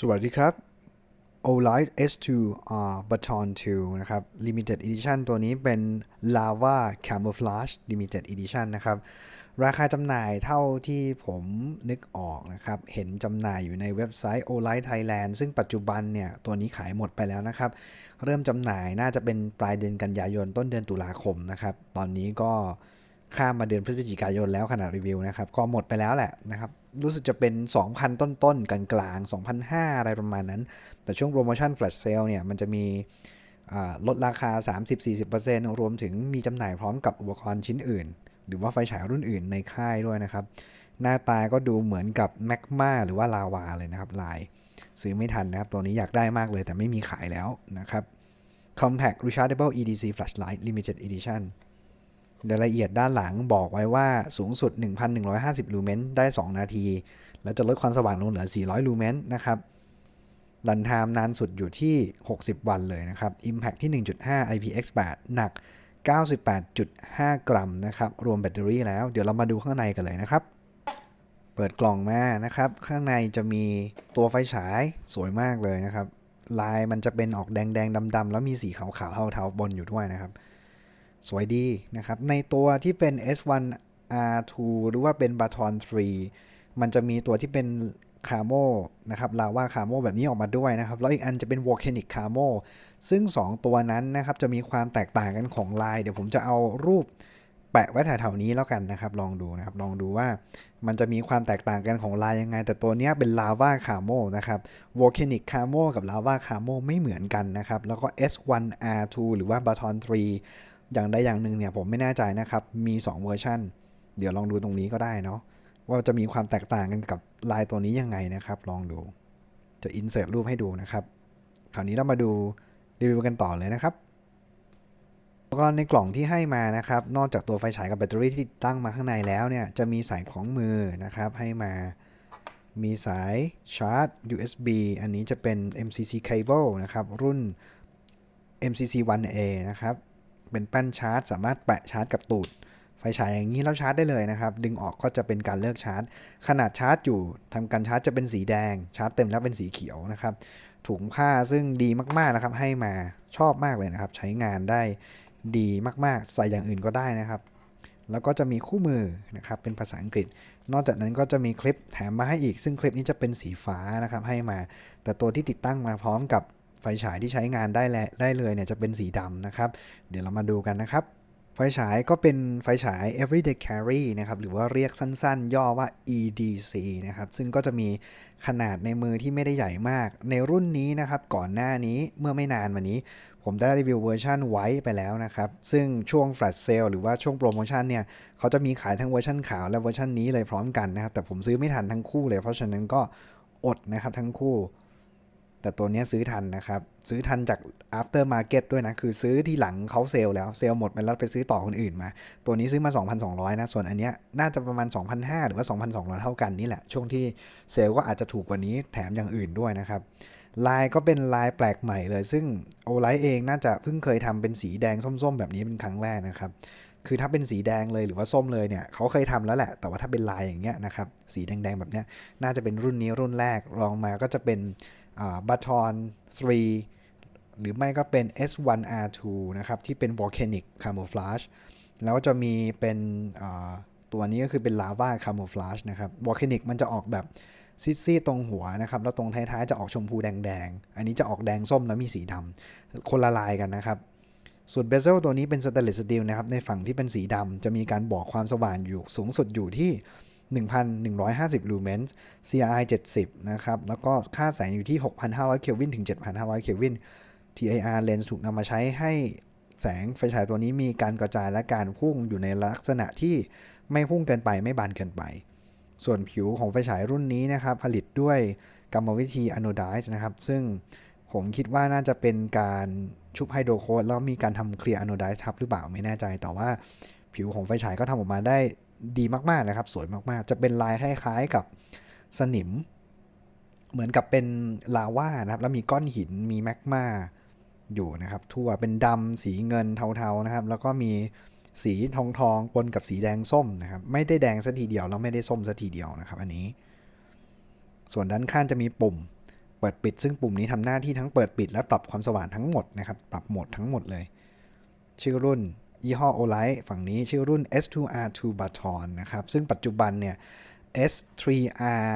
สวัสดีครับ Olight S2 R Baton 2 นะครับ Limited Edition ตัวนี้เป็น Lava Camouflage Limited Edition นะครับ ราคาจำหน่ายเท่าที่ผมนึกออกนะครับ เห็นจำหน่ายอยู่ในเว็บไซต์ Olight Thailand ซึ่งปัจจุบันเนี่ย ตัวนี้ขายหมดไปแล้วนะครับ เริ่มจำหน่ายน่าจะเป็นปลายเดือนกันยายนต้นเดือนตุลาคมนะครับ ตอนนี้ก็ ข้ามมาเดือนพฤศจิกายนแล้วขนาดรีวิวนะครับ ก็หมดไปแล้วแหละนะครับ รู้สึกจะเป็น 2,000 ต้นๆกลางๆ2,500อะไรประมาณนั้น แต่ช่วงโปรโมชั่น flash sale เนี่ยมันจะมีลดราคา 30-40%รวมถึงมีจำหน่ายพร้อมกับอุปกรณ์ชิ้นอื่น หรือว่าไฟฉายรุ่นอื่นในค่ายด้วยนะครับ หน้าตาก็ดูเหมือนกับแมกมาหรือว่าลาวาเลยนะครับลายซื้อไม่ทันนะครับ ตัวนี้อยากได้มากเลยแต่ไม่มีขายแล้วนะครับ Compact Rechargeable EDC Flashlight Limited Edition รายละเอียดด้านหลังบอกไว้ว่าสูงสุด 1,150 ลูเมนได้ 2 นาที และจะลดความสว่างลงเหลือ 400 ลูเมนนะครับรันไทม์นานสุดอยู่ที่ 60 วันเลยนะครับ Impact ที่ 1.5 IPX8 หนัก 98.5 กรัมนะครับ รวมแบตเตอรี่แล้ว เดี๋ยวเรามาดูข้างในกันเลยนะครับ เปิดกล่องมานะครับ ข้างในจะมีตัวไฟฉายสวยมากเลยนะครับ ลายมันจะเป็นออกแดงๆดำๆแล้วมีสีขาวๆเทาๆบนอยู่ด้วยนะครับ สวยดีนะครับ ในตัวที่เป็น S1 R2 หรือว่าเป็น Baton 3 มันจะมีตัวที่เป็นคาโมนะครับลาว่าคาโมแบบนี้ออกมาด้วยนะครับ แล้วอีกอันจะเป็น Volcanic Camo ซึ่ง 2 ตัวนั้นนะครับจะมีความแตกต่างกันของลาย เดี๋ยวผมจะเอารูปแปะไว้แถวๆนี้แล้วกันนะครับ ลองดูนะครับ ลองดูว่ามันจะมีความแตกต่างกันของลายยังไง แต่ตัวนี้เป็น Lava Camo นะครับ Volcanic Camo กับ Lava Camo ไม่เหมือนกันนะครับ แล้วก็ S1R2 หรือว่า Baton 3 อย่างใดอย่างหนึ่งเนี่ยผมไม่แน่ใจนะครับ มี2เวอร์ชันเดี๋ยวลองดูตรงนี้ก็ได้เนาะว่าจะมีความแตกต่างกันกับลายตัวนี้ยังไงนะครับ ลองดูจะอินเสิร์ตรูปให้ดูนะครับคราวนี้เรามาดูรีวิวกันต่อเลยนะครับแล้วก็ในกล่องที่ให้มานะครับ นอกจากตัวไฟฉายกับแบตเตอรี่ที่ตั้งมาข้างในแล้วเนี่ยจะมีสายของมือนะครับให้มามีสายชาร์จ USB อันนี้จะเป็น MCC cable นะครับ รุ่น MCC 1A นะครับ เป็นแป้นชาร์จ สามารถแปะชาร์จกับตูด ไฟฉายอย่างนี้แล้วชาร์จได้เลยนะครับ ดึงออกก็จะเป็นการเลิกชาร์จ ขนาดชาร์จอยู่ทำการชาร์จจะเป็นสีแดง ชาร์จเต็มแล้วเป็นสีเขียวนะครับถุงผ้าซึ่งดีมากๆนะครับ ให้มาชอบมากเลยนะครับ ใช้งานได้ดีมากๆ ใส่อย่างอื่นก็ได้นะครับ แล้วก็จะมีคู่มือนะครับเป็นภาษาอังกฤษ นอกจากนั้นก็จะมีคลิปแถมมาให้อีก ซึ่งคลิปนี้จะเป็นสีฟ้านะครับให้มา แต่ตัวที่ติดตั้งมาพร้อมกับ ไฟฉายที่ใช้งานได้แลได้เลยเนี่ยจะเป็นสีดำนะครับ เดี๋ยวเรามาดูกันนะครับ ไฟฉายก็เป็นไฟฉาย everyday carry นะครับ หรือว่าเรียกสั้นๆ ย่อว่า EDC นะครับ ซึ่งก็จะมีขนาดในมือที่ไม่ได้ใหญ่มาก ในรุ่นนี้นะครับ ก่อนหน้านี้เมื่อไม่นานมานี้ ผมได้รีวิวเวอร์ชันไว้ไปแล้วนะครับ ซึ่งช่วง flash sale หรือว่าช่วงโปรโมชั่นเนี่ย เขาจะมีขายทั้งเวอร์ชันขาวและเวอร์ชันนี้เลยพร้อมกันนะครับ แต่ผมซื้อไม่ทันทั้งคู่เลย เพราะฉะนั้นก็อดนะครับทั้งคู่ แต่ตัวนี้ซื้อทันนะครับ ซื้อทันจาก after market ด้วยนะ คือซื้อที่หลังเขาเซลล์แล้ว เซลล์หมดไปแล้วไปซื้อต่อคนอื่นมา ตัวนี้ซื้อมา 2,200 นะ ส่วนอันเนี้ยน่าจะประมาณ 2,500 หรือว่า 2,200 เท่ากันนี่แหละ ช่วงที่เซลล์ก็อาจจะถูกกว่านี้แถมอย่างอื่นด้วยนะครับลายก็เป็นลายแปลกใหม่เลย ซึ่งโอไลท์เองน่าจะเพิ่งเคยทำเป็นสีแดงส้มๆ แบบนี้เป็นครั้งแรกนะครับ คือถ้าเป็นสีแดงเลยหรือว่าส้มเลยเนี่ยเขาเคยทำแล้วแหละ แต่ว่าถ้าเป็นลายอย่างเงี้ยนะครับ สีแดงๆแบบเนี้ยน่าจะเป็นรุ่นนี้รุ่นแรกรองมาก็จะเป็น บัตทอน3 หรือไม่ก็เป็น S1R2 นะครับ ที่เป็น Volcanic Camouflage แล้วจะมีเป็นตัวนี้ก็คือเป็น Lava Camouflage นะครับ Volcanic มันจะออกแบบซีดๆตรงหัวนะครับ แล้วตรงท้ายๆจะออกชมพูแดงๆ อันนี้จะออกแดงส้มแล้วมีสีดำคนละลายกันนะครับส่วนเบเซลตัวนี้เป็นสเตนเลสสตีลนะครับ ในฝั่งที่เป็นสีดำจะมีการบอกความสว่างอยู่สูงสุดอยู่ที่ 1,150 ลูเมนส์ CRI 70 นะครับ แล้วก็ค่าแสงอยู่ที่ 6,500 เคลวินถึง 7,500 เคลวิน TIR lens ถูกนำมาใช้ให้แสงไฟฉายตัวนี้มีการกระจายและการพุ่งอยู่ในลักษณะที่ไม่พุ่งเกินไปไม่บานเกินไป ส่วนผิวของไฟฉายรุ่นนี้นะครับ ผลิตด้วยกรรมวิธี anodize นะครับ ซึ่งผมคิดว่าน่าจะเป็นการชุบไฮโดรโคดแล้วมีการทำเคลียร์ anodize ทับหรือเปล่าไม่แน่ใจ แต่ว่าผิวของไฟฉายก็ทำออกมาได้ ดีมากๆนะครับ สวยมากๆ จะเป็นลายคล้ายๆกับสนิม เหมือนกับเป็นลาว่านะครับ แล้วมีก้อนหินมีแมกมาอยู่นะครับ ทั่วเป็นดำสีเงินเทาๆนะครับ แล้วก็มีสีทองทองๆปนกับสีแดงส้มนะครับ ไม่ได้แดงสัทีเดียวแล้วไม่ได้ส้มสัทีเดียวนะครับ อันนี้ ส่วนด้านข้างจะมีปุ่ม เปิดปิด ซึ่งปุ่มนี้ทำหน้าที่ทั้งเปิดปิดและปรับความสว่างทั้งหมดนะครับ ปรับโหมดทั้งหมดเลย ชื่อรุ่น ยี่ห้อ Olight ฝั่งนี้ชื่อรุ่น S2R2 Baton นะครับ ซึ่งปัจจุบันเนี่ย S3R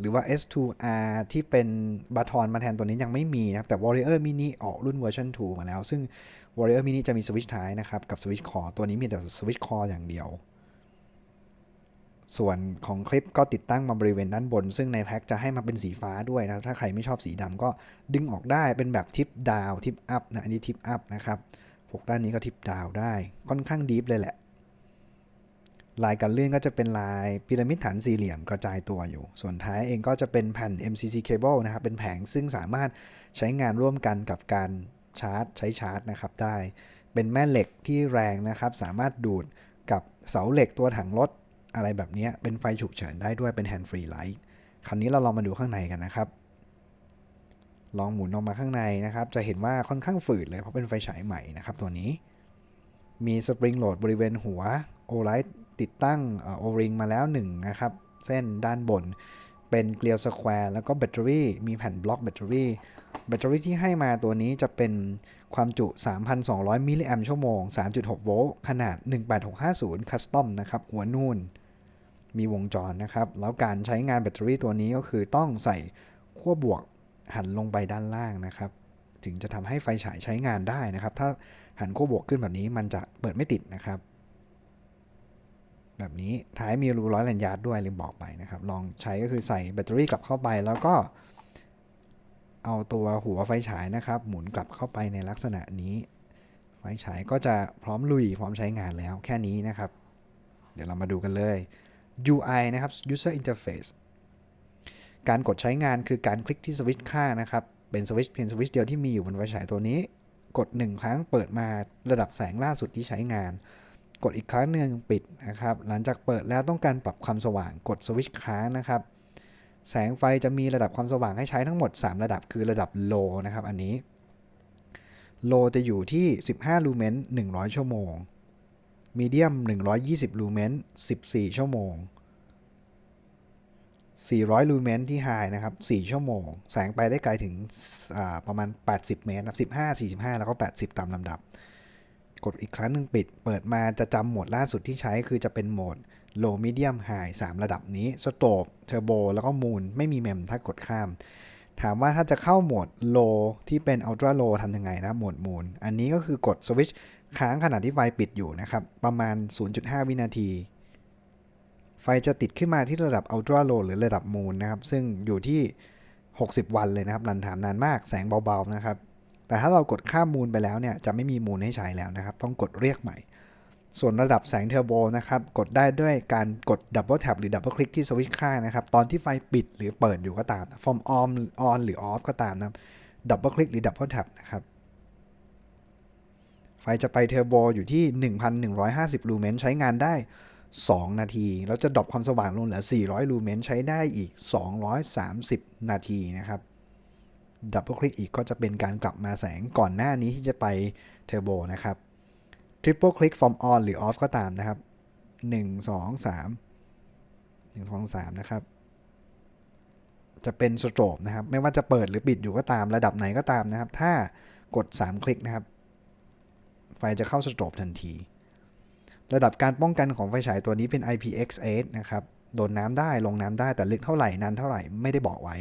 หรือว่า S2R ที่เป็นบาทอนมาแทนตัวนี้ยังไม่มีนะครับ แต่ Warrior Mini ออกรุ่นเวอร์ชัน2 มาแล้ว ซึ่ง Warrior Mini จะมีสวิตช์ท้ายนะครับ กับสวิตช์คอตัวนี้มีแต่สวิตช์คออย่างเดียว ส่วนของคลิปก็ติดตั้งมาบริเวณด้านบน ซึ่งในแพ็คจะให้มาเป็นสีฟ้าด้วยนะถ้าใครไม่ชอบสีดำก็ดึงออกได้เป็นแบบทิปดาวทิปอัพนะอันนี้ทิปอัพนะครับ พวกด้านนี้ก็ทิปดาวได้ค่อนข้างดีฟเลยแหละ ลายการเลื่อนก็จะเป็นลายพีระมิดฐานสี่เหลี่ยมกระจายตัวอยู่ ส่วนท้ายเองก็จะเป็นแผ่น MCC cable นะครับ เป็นแผงซึ่งสามารถใช้งานร่วมกันกับการชาร์จ ใช้ชาร์จนะครับได้ เป็นแม่เหล็กที่แรงนะครับ สามารถดูดกับเสาเหล็กตัวถังรถอะไรแบบนี้เป็นไฟฉุกเฉินได้ด้วยเป็น hand free light คราวนี้เราลองมาดูข้างในกันนะครับ ลองหมุนออกมาข้างในนะครับ จะเห็นว่าค่อนข้างฝืดเลยเพราะเป็นไฟฉายใหม่นะครับตัวนี้ มีสปริงโหลดบริเวณหัวโอไลท์ติดตั้งโอริงมาแล้ว1นะครับเส้นด้านบนเป็นเกลียวสแควร์แล้วก็แบตเตอรี่มีแผ่นบล็อกแบตเตอรี่แบตเตอรี่ที่ให้มาตัวนี้จะเป็นความจุ 3,200 มิลลิแอมชั่วโมง 3.6 โวลต์ขนาด 18650 คัสตอมนะครับ หัวนูนมีวงจรนะครับ แล้วการใช้งานแบตเตอรี่ตัวนี้ก็คือต้องใส่ขั้วบวก หันลงไปด้านล่างนะครับ ถึงจะทำให้ไฟฉายใช้งานได้นะครับ ถ้าหันขั้วบวกขึ้นแบบนี้มันจะเปิดไม่ติดนะครับ แบบนี้ท้ายมีรูร้อยแลนยาร์ดด้วยลืมบอกไปนะครับ ลองใช้ก็คือใส่แบตเตอรี่กลับเข้าไปแล้วก็ เอาตัวหัวไฟฉายนะครับ หมุนกลับเข้าไปในลักษณะนี้ ไฟฉายก็จะพร้อมลุยพร้อมใช้งานแล้วแค่นี้นะครับ เดี๋ยวเรามาดูกันเลย UI นะครับ User Interface การกดใช้งานคือการคลิกที่สวิตช์ค่านะครับ เป็นสวิตช์เพียงสวิตช์เดียวที่มีอยู่บนไฟฉายตัวนี้ กด 1 ครั้งเปิดมาระดับแสงล่าสุดที่ใช้งาน กดอีกครั้งหนึ่งปิดนะครับ หลังจากเปิดแล้วต้องการปรับความสว่างกดสวิตช์ค้างนะครับ แสงไฟจะมีระดับความสว่างให้ใช้ทั้งหมด 3 ระดับคือระดับ low นะครับอันนี้ low จะอยู่ที่ 15 ลูเมน100 ชั่วโมง medium 120 ลูเมน14 ชั่วโมง 400 ลูเมนที่ high นะครับ 4 ชั่วโมง แสงไปได้ไกลถึงประมาณ 80 เมตรนะ15 45 แล้วก็ 80 ตามลำดับ กดอีกครั้งหนึ่งปิด เปิดมาจะจำโหมดล่าสุดที่ใช้คือจะเป็นโหมด low medium high 3 ระดับนี้ strobe turbo แล้วก็ moon ไม่มีเมมถ้ากดข้าม ถามว่าถ้าจะเข้าโหมด low ที่เป็น ultra low ทำยังไงนะ โหมด moon อันนี้ก็คือกดสวิตช์ค้างขณะที่ไฟปิดอยู่นะครับ ประมาณ 0.5 วินาที ไฟจะติดขึ้นมาที่ระดับ ultra low หรือระดับ moon นะครับ ซึ่งอยู่ที่ 60 วันเลยนะครับรันถามนานมากแสงเบาๆนะครับ แต่ถ้าเรากดข้ามมูลไปแล้วเนี่ยจะไม่มีมูลให้ใช้แล้วนะครับ ต้องกดเรียกใหม่ ส่วนระดับแสงเทอร์โบนะครับ กดได้ด้วยการกดดับเบิลแท็บหรือดับเบิลคลิกที่สวิตช์ค่านะครับ ตอนที่ไฟปิดหรือเปิดอยู่ก็ตามฟอร์มออมออนหรือออฟก็ตามนะครับดับเบิลคลิกหรือดับเบิลแท็บนะครับไฟจะไปเทอร์โบอยู่ที่ 1,150 ลูเมนใช้งานได้ 2 นาที แล้วจะดรอปความสว่างลงเหลือ 400 ลูเมนใช้ได้อีก 230 นาทีนะครับดับเบิลคลิกอีกก็จะเป็นการกลับมาแสงก่อนหน้านี้ที่จะไปเทอร์โบนะครับทริปเปิลคลิก from on หรือ off ก็ตามนะครับ 1 2 3 1 2 3 นะครับ จะเป็นสโตรบนะครับ ไม่ว่าจะเปิดหรือปิดอยู่ก็ตามระดับไหนก็ตามนะครับ ถ้ากด 3 คลิกนะครับ ไฟจะเข้าสโตรบทันที ระดับการป้องกันของไฟฉายตัวนี้เป็น IPX8 นะครับโดนน้ำได้ลงน้ำได้แต่ลึกเท่าไหร่นานเท่าไหร่ไม่ได้บอกไว้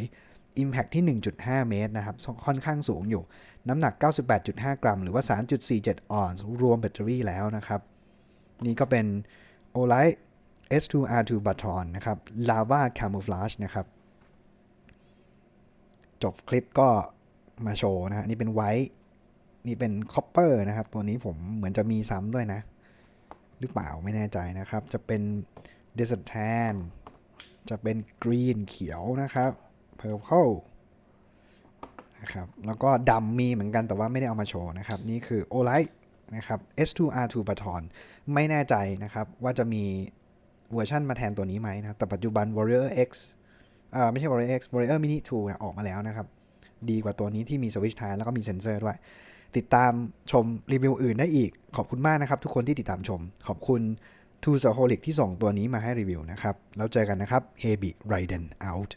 Impact ที่ 1.5 เมตรนะครับค่อนข้างสูงอยู่ น้ำหนัก 98.5 กรัม หรือว่า 3.47 ออนซ์รวมแบตเตอรี่แล้วนะครับ นี่ก็เป็น Olight S2R2 Baton นะครับ Lava Camouflage นะครับ จบคลิปก็มาโชว์นะฮะนี่เป็นไวท์นี่เป็นคอปเปอร์นะครับ ตัวนี้ผมเหมือนจะมีซ้ำด้วยนะ หรือเปล่าไม่แน่ใจนะครับ จะเป็น Desert Tan จะเป็น Green เขียวนะครับ Purple นะครับ แล้วก็ดำมีเหมือนกันแต่ว่าไม่ได้เอามาโชว์นะครับ นี่คือ Olight นะครับ S2R2 Baton ไม่แน่ใจนะครับ ว่าจะมีเวอร์ชันมาแทนตัวนี้ไหมนะ แต่ปัจจุบัน Warrior X อ่าไม่ใช่ Warrior X Warrior Mini 2นี่ยออกมาแล้วนะครับ ดีกว่าตัวนี้ที่มีสวิตช์ท้ายแล้วก็มีเซ็นเซอร์ด้วย ติดตามชมรีวิวอื่นได้อีก ขอบคุณมากนะครับ ทุกคนที่ติดตามชม ขอบคุณ t o s a h o l i c ที่ส่งตัวนี้มาให้รีวิวนะครับ แล้วเจอกันนะครับ h e b y Raiden out